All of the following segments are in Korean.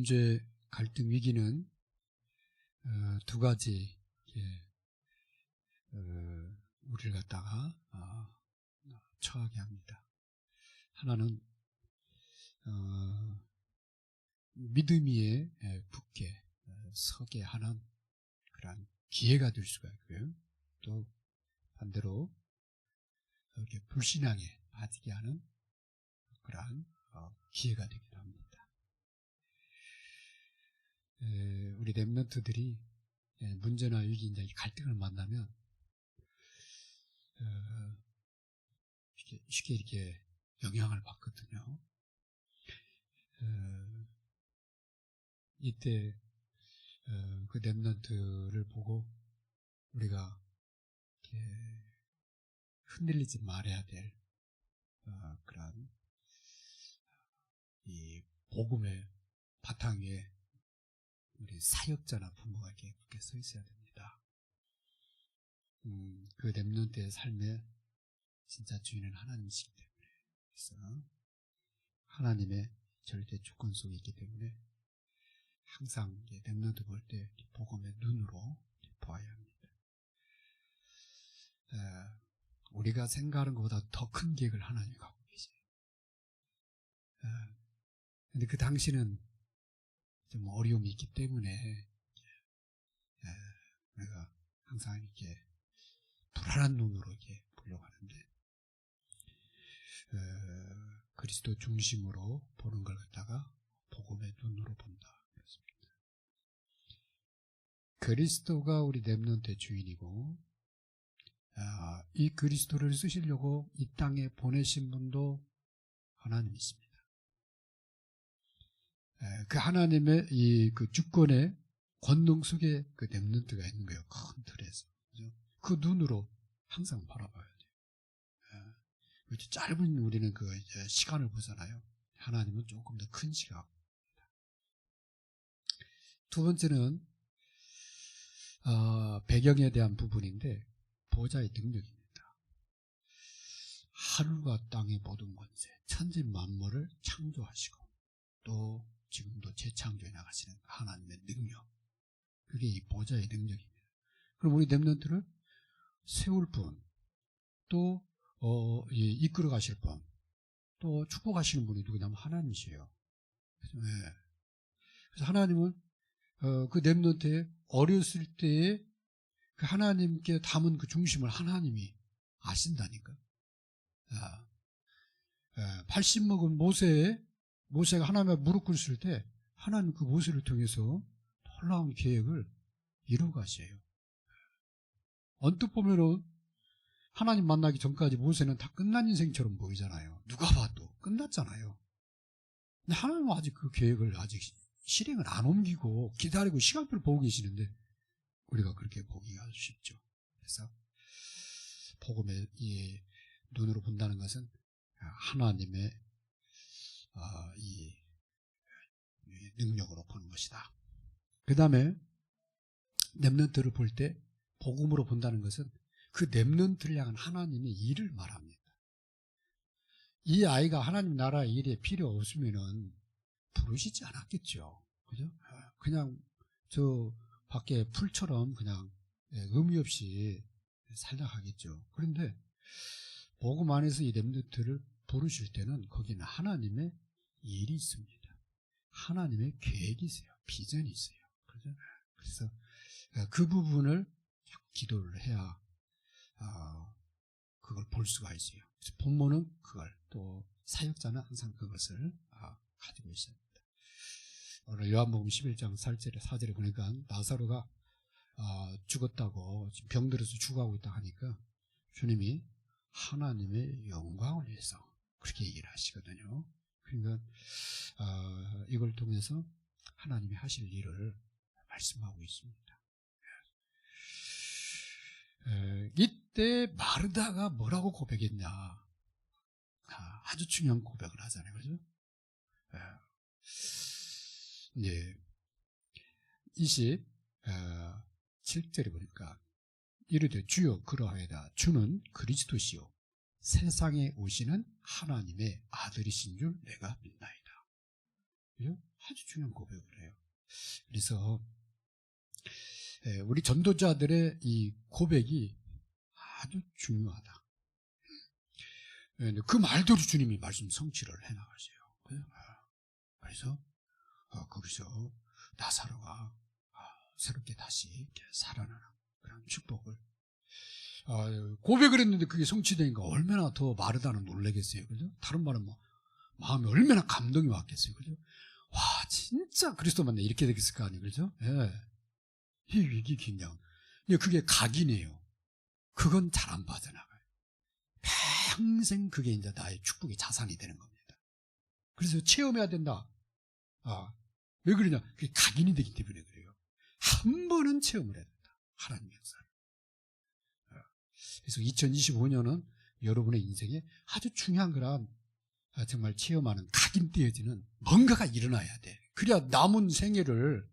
현재 갈등 위기는 어, 두 가지 예, 어, 우리를 갖다가 어, 처하게 합니다. 하나는 어, 믿음 위에 예, 붙게 어, 서게 하는 그런 기회가 될 수가 있고요. 또 반대로 이렇게 불신앙에 빠지게 하는 그러한 어, 기회가 되기도 합니다. 에, 우리 랩런트들이 문제나 위기, 이제 갈등을 만나면 어, 쉽게, 쉽게 이렇게 영향을 받거든요. 어, 이때 어, 그 랩런트를 보고 우리가 흔들리지 말아야 될 어, 그런 이 복음의 바탕 위에 우리 사역자나 부모가 이렇게 굳게 서 있어야 됩니다. 음, 그 랩런트의 삶에 진짜 주인은 하나님이시기 때문에 그래서 하나님의 절대 주권 속에 있기 때문에 항상 랩런트 볼 때 복음의 눈으로 보아야 합니다. 에, 우리가 생각하는 것보다 더 큰 계획을 하나님이 갖고 계세요. 근데 그 당시는 좀 어려움이 있기 때문에 예, 우리가 항상 이렇게 불안한 눈으로 이렇게 보려고 하는데 어, 그리스도 중심으로 보는 걸 갖다가 복음의 눈으로 본다. 그렇습니다. 그리스도가 우리 렘넌트의 주인이고 아, 이 그리스도를 쓰시려고 이 땅에 보내신 분도 하나님이십니다. 그 하나님의 이 그 주권의 권능 속에 그 렘넌트가 있는 거예요. 큰 틀에서. 그죠? 그 눈으로 항상 바라봐야 돼요. 그렇죠. 짧은 우리는 그 시간을 보잖아요. 하나님은 조금 더 큰 시각. 두 번째는 어, 배경에 대한 부분인데 보좌의 능력입니다. 하늘과 땅의 모든 권세, 천지 만물을 창조하시고 또 지금도 재창조해 나가시는 하나님의 능력. 그게 이 보좌의 능력입니다. 그럼 우리 랩런트를 세울 분, 또, 어, 이끌어 가실 분, 또 축복하시는 분이 누구냐면 하나님이세요. 네. 그래서 하나님은, 어, 그 랩런트의 어렸을 때에 그 하나님께 담은 그 중심을 하나님이 아신다니까. 아, 80 먹은 모세의 모세가 하나님의 무릎 꿇었을 때 하나님 그 모세를 통해서 놀라운 계획을 이루어 가셔요. 언뜻 보면은 하나님 만나기 전까지 모세는 다 끝난 인생처럼 보이잖아요. 누가 봐도 끝났잖아요. 근데 하나님은 아직 그 계획을 아직 실행을 안 옮기고 기다리고 시간표를 보고 계시는데 우리가 그렇게 보기가 쉽죠. 그래서 복음의 이 눈으로 본다는 것은 하나님의 어, 이 능력으로 보는 것이다. 그 다음에 랩런트를 볼 때 복음으로 본다는 것은 그 랩런트를 향한 하나님의 일을 말합니다. 이 아이가 하나님 나라 일에 필요 없으면은 부르시지 않았겠죠. 그죠? 그냥 저 밖에 풀처럼 그냥 의미 없이 살다 가겠죠. 그런데 복음 안에서 이 랩런트를 부르실 때는 거기는 하나님의 일이 있습니다. 하나님의 계획이 있어요. 비전이 있어요. 그죠? 그래서 어, 그 부분을 기도를 해야 어, 그걸 볼 수가 있어요. 그래서 부모는 그걸 또 사역자는 항상 그것을 어, 가지고 있어야 합니다. 오늘 요한복음 11장 4절에 4절에 보니까 나사로가 죽었다고 병들어서 죽어가고 있다 하니까 주님이 하나님의 영광을 위해서 그렇게 얘기를 하시거든요. 그러니까 어, 이걸 통해서 하나님이 하실 일을 말씀하고 있습니다. 에, 이때 마르다가 뭐라고 고백했냐? 아, 아주 중요한 고백을 하잖아요, 그죠? 에, 이제 27절에 보니까 이르되 주여 그러하여다 주는 그리스도시요 세상에 오시는 하나님의 아들이신 줄 내가 믿나이다. 그죠? 아주 중요한 고백을 해요. 그래서 예, 우리 전도자들의 이 고백이 아주 중요하다. 예, 그 말대로 주님이 말씀 성취를 해나가세요. 그래서 어, 거기서 나사로가 아, 새롭게 다시 살아나는 그런 축복을 아, 고백을 했는데 그게 성취되니까 얼마나 더 마르다는 놀라겠어요. 그죠? 다른 말은 뭐 마음에 얼마나 감동이 왔겠어요. 그죠? 와, 진짜 그리스도 만나 이렇게 되겠을 거 아니에요. 그죠? 예. 이 위기 긴장. 근데 그게 각이네요. 그건 잘 안 빠져나가요. 평생 그게 이제 나의 축복의 자산이 되는 겁니다. 그래서 체험해야 된다. 아, 왜 그러냐? 그게 각인이 되기 때문에 그래요. 한 번은 체험을 해야 된다. 하나님의 역사를. 아, 그래서 2025년은 여러분의 인생에 아주 중요한 거란 아, 정말 체험하는 각인되어지는 뭔가가 일어나야 돼. 그래야 남은 생애를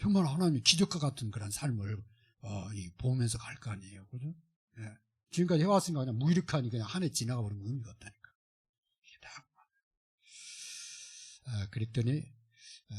정말 하나님의 기적과 같은 그런 삶을 어, 이, 보면서 갈 거 아니에요. 그죠? 예. 지금까지 해왔으니까 그냥 무기력하니 그냥 한 해 지나가 버리면 의미가 없다니까. 아, 그랬더니 어,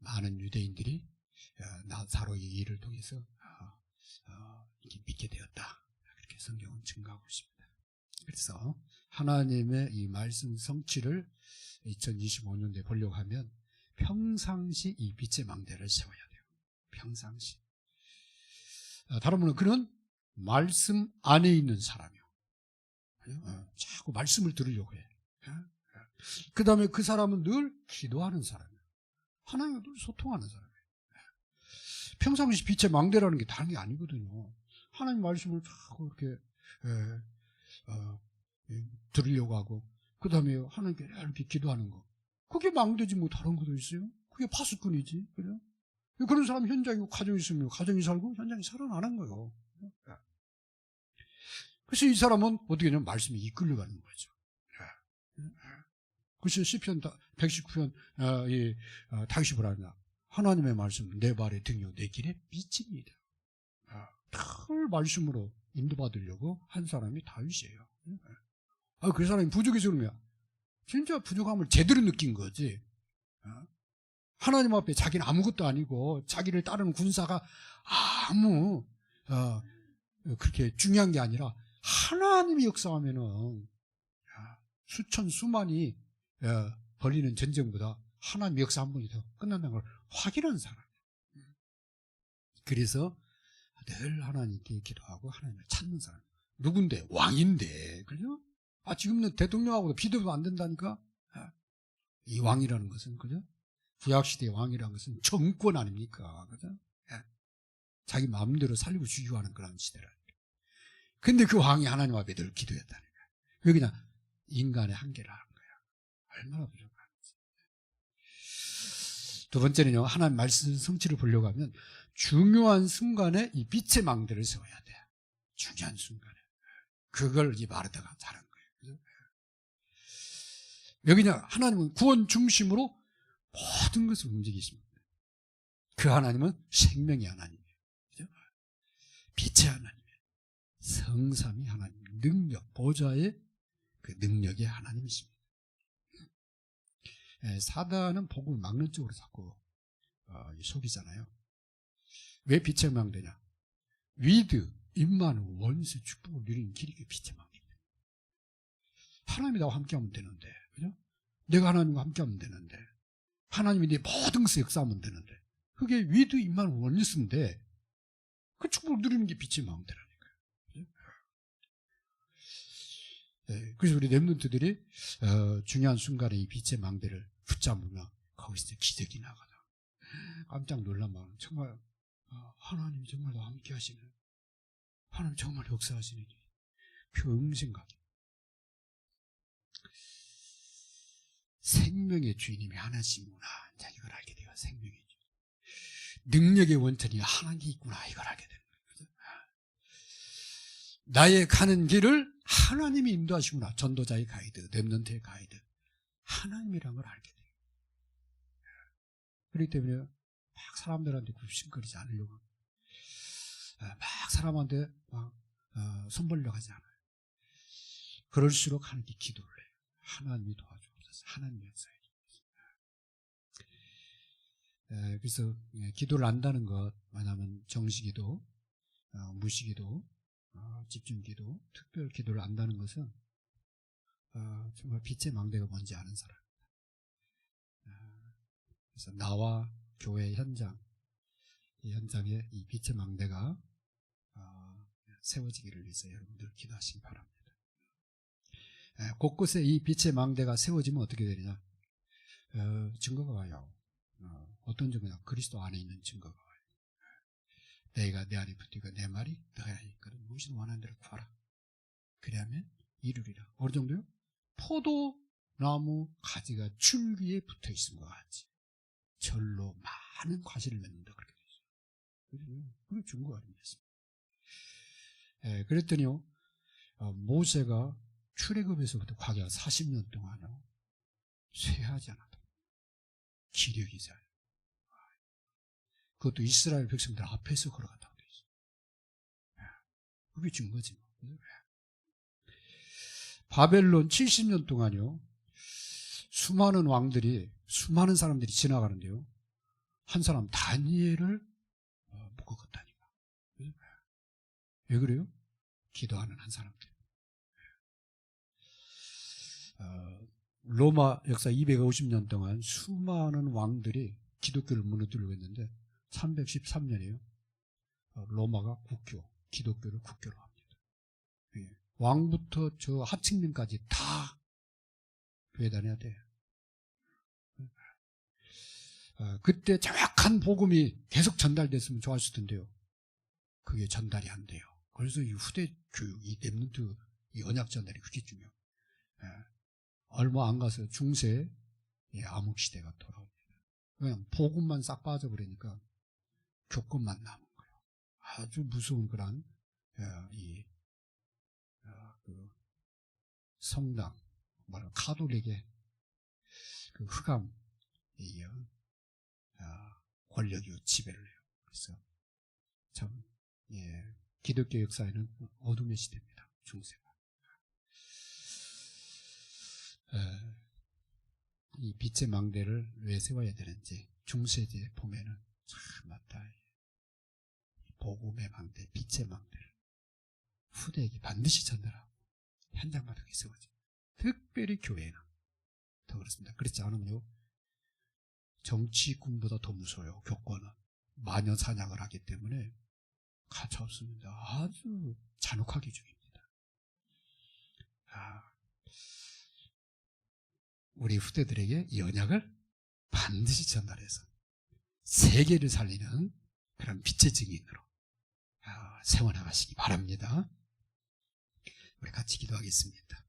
많은 유대인들이 어, 나사로의 일을 통해서 어, 어, 믿게 되었다. 그렇게 성경은 증가하고 있습니다. 그래서 하나님의 이 말씀 성취를 2025년도에 보려고 하면 평상시 이 빛의 망대를 세워야 돼요. 평상시. 아, 다른 분은 그는 말씀 안에 있는 사람이요. 어, 자꾸 말씀을 들으려고 해. 그 다음에 그 사람은 늘 기도하는 사람이에요. 하나님과 늘 소통하는 사람이에요. 평상시 빛의 망대라는 게 다른 게 아니거든요. 하나님 말씀을 자꾸 이렇게 에, 어, 들으려고 하고 그 다음에 하나님께 이렇게 기도하는 거. 그게 망대지 뭐 다른 것도 있어요? 그게 파수꾼이지. 그죠? 그런 사람 현장이 가정이 있으면 가정이 살고 현장이 살아나는 거예요. 그래서 이 사람은 어떻게 되냐면 말씀이 이끌려가는 거죠. 그래서 시편 119편 어, 이 어, 다시 보라냐 하나님의 말씀 내 발에 등요 내 길에 빛입니다. 늘 말씀으로 인도받으려고 한 사람이 다윗이에요. 아, 그 사람이 부족해서 그러면 진짜 부족함을 제대로 느낀 거지. 어? 하나님 앞에 자기는 아무것도 아니고 자기를 따르는 군사가 아무 어, 그렇게 중요한 게 아니라 하나님이 역사하면은 수천 수만이 어, 벌리는 전쟁보다 하나님 역사 한 번이 더 끝난다는 걸 확인한 사람. 그래서 늘 하나님께 기도하고 하나님을 찾는 사람. 누군데? 왕인데. 그죠? 아, 지금은 대통령하고도 비교도 안 된다니까? 이 왕이라는 것은, 그죠? 구약시대의 왕이라는 것은 정권 아닙니까? 그죠? 자기 마음대로 살리고 죽이고 하는 그런 시대라니까. 근데 그 왕이 하나님 앞에 늘 기도했다니까. 왜 그냥 인간의 한계를 하는 거야. 얼마나 부족한지. 두 번째는요, 하나님 말씀 성취를 보려고 하면 중요한 순간에 이 빛의 망대를 세워야 돼. 중요한 순간에. 그걸 이 마르다가 잘한 거예요. 여기냐, 하나님은 구원 중심으로 모든 것을 움직이십니다. 그 하나님은 생명의 하나님이에요. 그죠? 빛의 하나님이에요. 성삼이 하나님, 능력, 보좌의 그 능력의 하나님이십니다. 예, 사단은 복음을 막는 쪽으로 자꾸 어, 속이잖아요. 왜 빛의 망대냐? 위드, 임만, 원수, 축복을 누리는 길이 그 빛의 망대입니다. 하나님이 나와 함께하면 되는데, 그죠? 내가 하나님과 함께하면 되는데, 하나님이 내 모든 것을 역사하면 되는데, 그게 위드, 임만, 원수인데, 그 축복을 누리는 게 빛의 망대라니까요. 네, 그래서 우리 랩런트들이 어, 중요한 순간에 이 빛의 망대를 붙잡으면 거기서 기적이 나가다. 깜짝 놀란 마음. 정말 어, 하나님 정말 나 함께 하시는 하나님 정말 역사하시는 평생각이 생명의 주인님이 하나님이구나. 자 이걸 알게 돼요. 생명의 주인. 능력의 원천이 하나님이 있구나. 이걸 알게 되는 거예요 나의 가는 길을 하나님이 인도하시구나. 전도자의 가이드 랩런트의 가이드. 하나님이란 걸 알게 돼요. 그렇기 때문에 막 사람들한테 굽신거리지 않으려고 어, 막 사람한테 막 어, 손벌려 하지 않아요. 그럴수록 하나님께 기도를 해요. 하나님이 도와주옵소서. 하나님 역사해 주옵소서. 에, 그래서 예, 기도를 안다는 것, 왜냐하면 정시기도, 어, 무시기도, 어, 집중기도, 특별 기도를 안다는 것은 어, 정말 빛의 망대가 뭔지 아는 사람. 어, 그래서 나와 교회 현장, 이 현장에 이 빛의 망대가 어, 세워지기를 위해서 여러분들 기도하시기 바랍니다. 에, 곳곳에 이 빛의 망대가 세워지면 어떻게 되느냐? 어, 증거가 와요. 어, 떤 증거냐? 그리스도 안에 있는 증거가 와요. 내가 내 안에 붙으니까 내 말이 너 안에 있거든. 무엇이 원하는 대로 구하라. 그래야면 이루리라. 어느 정도요? 포도나무 가지가 줄기에 붙어 것 같이. 절로 많은 과실을 맺는다. 그렇게 있어요. 그게 증거가 아닙니다. 예, 그랬더니요, 어, 모세가 출애굽에서부터 과거 40년 동안요, 쇠하지 않았다. 기력이 잘. 그것도 이스라엘 백성들 앞에서 걸어갔다고 되어 있어요. 예, 그게 증거지. 뭐. 바벨론 70년 동안요, 수많은 왕들이, 수많은 사람들이 지나가는데요, 한 사람 다니엘을 어, 묶어갔다니까. 왜 그래요? 기도하는 한 사람들. 어, 로마 역사 250년 동안 수많은 왕들이 기독교를 무너뜨리고 있는데 313년이에요. 어, 로마가 국교, 기독교를 국교로 합니다. 예. 왕부터 저 하층민까지 다 교회 다녀야 돼. 어, 그때 정확한 복음이 계속 전달됐으면 좋았을 텐데요. 그게 전달이 안 돼요. 그래서 이 후대 교육, 이 랩런트, 이 언약 전달이 그렇게 중요해요. 예. 얼마 안 가서 중세 예, 암흑 시대가 돌아옵니다. 그냥 복음만 싹 빠져버리니까 교권만 남은 거예요. 아주 무서운 그런 예, 이 어, 그 성당, 뭐라 카톨릭의 그 흑암 이 어, 권력이 지배를 해요. 그래서 참 예, 기독교 역사에는 어둠의 시대입니다. 중세가. 에, 이 빛의 망대를 왜 세워야 되는지 중세기에 보면은 참 맞다. 복음의 망대, 빛의 망대를 후대에게 반드시 전달하고 현장마다 세워져. 특별히 교회는 더 그렇습니다. 그렇지 않으면요 정치군보다 더 무서워요. 교권은 마녀 사냥을 하기 때문에 가차 없습니다. 아주 잔혹하게 죽입니다. 아, 우리 후대들에게 이 언약을 반드시 전달해서 세계를 살리는 그런 빛의 증인으로 아, 세워나가시기 바랍니다. 우리 같이 기도하겠습니다.